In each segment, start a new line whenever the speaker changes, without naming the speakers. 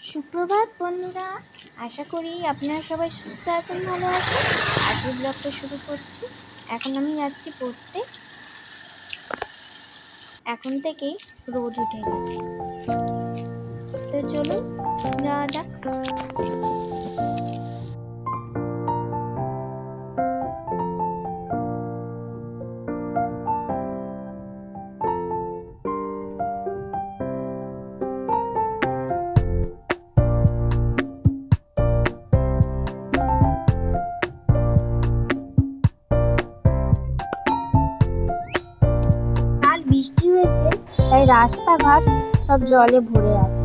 সুপ্রভাত বন্ধুরা, আশা করি আপনারা সবাই সুস্থ আছেন, ভালো আছেন। আজকের ব্লগটা শুরু করছি। এখন আমি যাচ্ছি পড়তে। এখন থেকেই রোদ উঠে গেছে। তো চলুন, যাওয়া যাক। বৃষ্টি হয়েছে, তাই রাস্তাঘাট সব জলে ভরে আছে।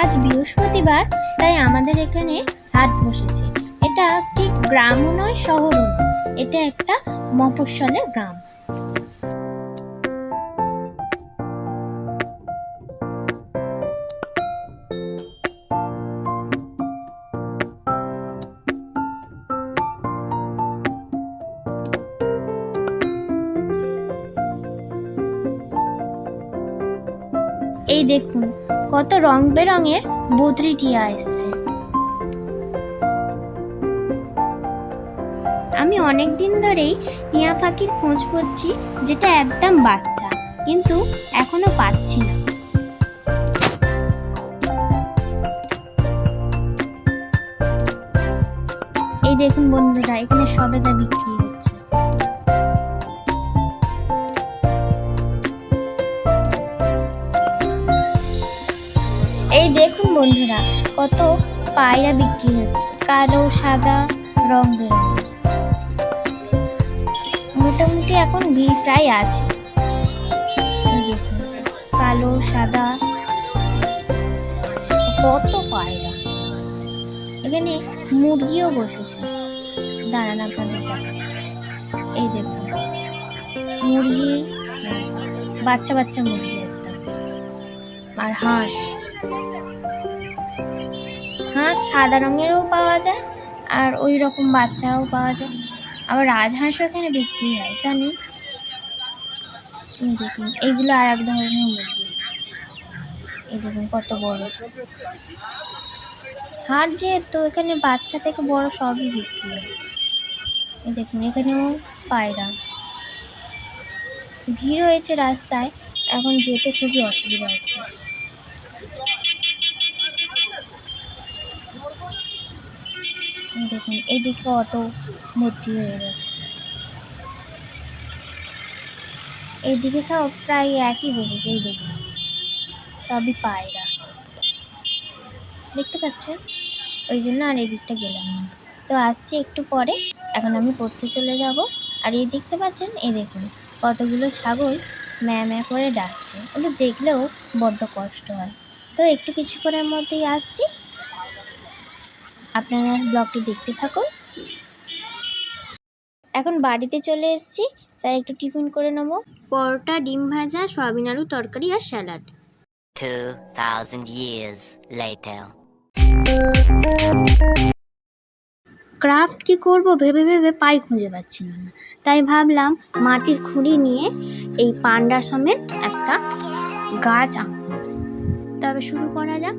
আজ বৃহস্পতিবার, তাই আমাদের এখানে হাট বসেছে। এটা ঠিক গ্রামও নয়, শহরও নয়। এটা একটা মফস্বলের গ্রাম। দেখুন, কত রং বেরঙের বদ্রি টিয়া এসছে। আমি অনেক দিন ধরেই টিয়া পাখির খোঁজ করছি, যেটা একদম বাচ্চা, কিন্তু এখনও পাচ্ছি না। এই দেখুন বন্ধুরা, এখানে সবেদা বিক্রি দেখুন বন্ধুরা, কত পায়রা বিক্রি হচ্ছে। কালো, সাদা, রং মোটামুটি এখন ভিড় প্রায় আছে। কালো, সাদা, কত পায়রা। এখানে মুরগিও বসেছে। দাঁড়ান আপনাদের এই দেখুন, মুরগি, বাচ্চা বাচ্চা মুরগি আর হাঁস। হাঁস সাদা রঙেরও পাওয়া যায় আর ওই রকম বাচ্চাও পাওয়া যায়। আবার রাজহাঁসও এখানে বিক্রি হয়, জানি। দেখুন এইগুলো আর এক ধরনের মুরগি। এই দেখুন, কত বড়। হাট যেহেতু এখানে বাচ্চা থেকে বড় সবই বিক্রি হয়। এই দেখুন, এখানেও পায়রা। ভিড় হয়েছে রাস্তায়, এখন যেতে খুবই অসুবিধা হচ্ছে। দেখুন এইদিকে অটো ভর্তি হয়ে গেছে। এইদিকে সব প্রায় একই বসেছে, এই দেখুন। সবই পায়রা। দেখতে পাচ্ছেন? ওই জন্য আর এই দিকটা গেলাম না। তো আসছি একটু পরে, এখন আমি পড়তে চলে যাব। আর এই দেখতে পাচ্ছেন? এই দেখুন, কতগুলো ছাগল ম্যা ম্যা করে ডাকছে। ওদের দেখলেও বড্ড কষ্ট হয়। তো একটু কিছুক্ষণের মধ্যেই আসছি। আপনারা ব্লগটি দেখতে থাকুন। এখন বাড়িতে চলে এসেছি তাই একটু টিফিন করে নেব। পরোটা ডিম ভাজা সয়াবিন আলু তরকারি আর স্যালাড।
2,000 years later.
ক্রাফট কি করব ভেবে ভেবে পাই খুঁজে পাচ্ছিলাম না। তাই ভাবলাম মাটির খুঁড়ি নিয়ে এই পান্ডা সমেত একটা গাছ আঁকবো। তবে শুরু করা যাক।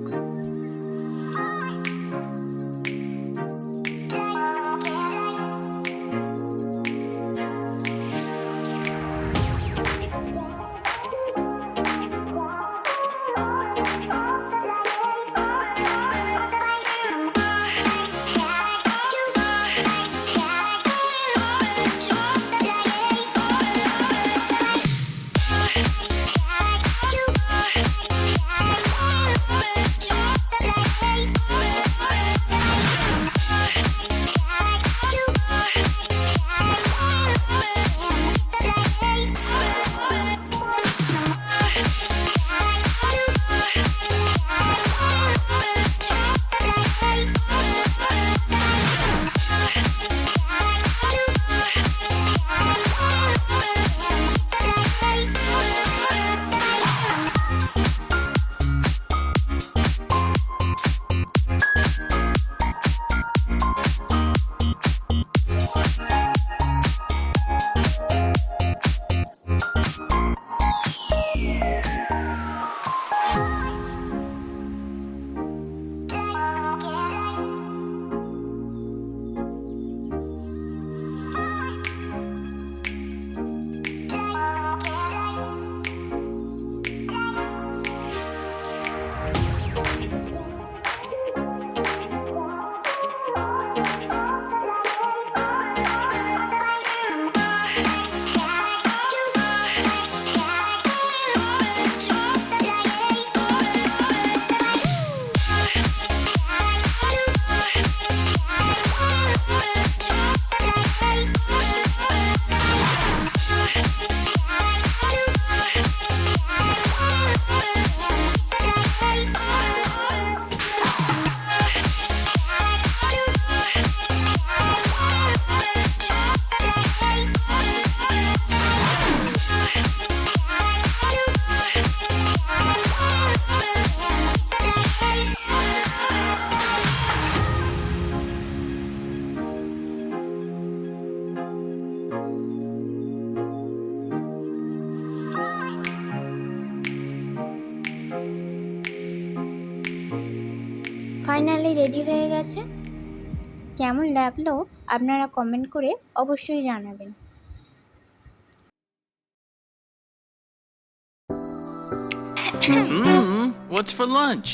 ফাইনালি রেডি হয়ে গেছে। কেমন লাগল আপনারা কমেন্ট করে অবশ্যই জানাবেন।
what's for lunch?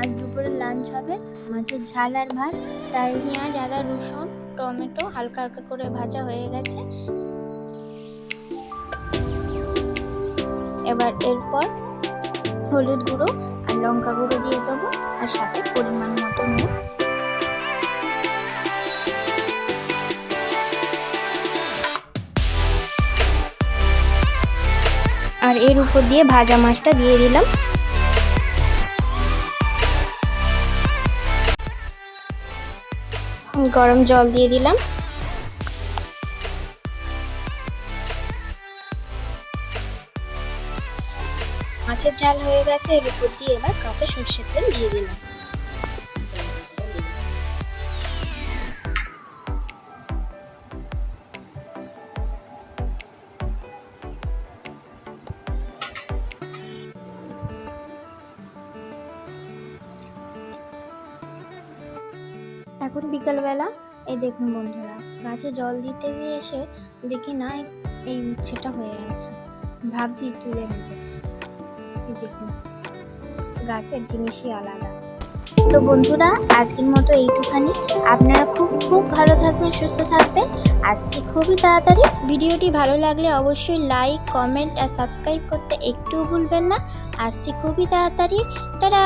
আজ দুপুরে লাঞ্চ হবে মাছের ঝাল আর ভাত তাই পেঁয়াজ আদা রসুন টমেটো হালকা হালকা করে ভাজা হয়ে গেছে। এবার এরপর হলুদ গুঁড়ো আর লঙ্কা গুঁড়ো দিয়ে দেবো আর সাথে পরিমাণ মতো নুন। আর এর উপর দিয়ে ভাজা মাছটা দিয়ে দিলাম। গরম জল দিয়ে দিলাম। মাছের ঝাল হয়ে গেছে, এর উপর দিয়ে এবার কাঁচা সর্ষের তেল দিয়ে দিলাম। এখন বিকালবেলা, এই দেখুন বন্ধুরা, গাছে জল দিতে দিয়ে এসে দেখি না, এই- উচ্ছেটা হয়ে আছে ভাবছি তুলে নেব। দেখুন। গাছের জিনিসই আলাদা। তো বন্ধুরা, আজকের মতো এইটুখানি। আপনারা খুব খুব ভালো থাকবেন, সুস্থ থাকবেন। আসছি খুবই তাড়াতাড়ি। ভিডিওটি ভালো লাগলে অবশ্যই লাইক, কমেন্ট আর সাবস্ক্রাইব করতে একটুও ভুলবেন না। আসছি খুবই তাড়াতাড়ি। টাটা!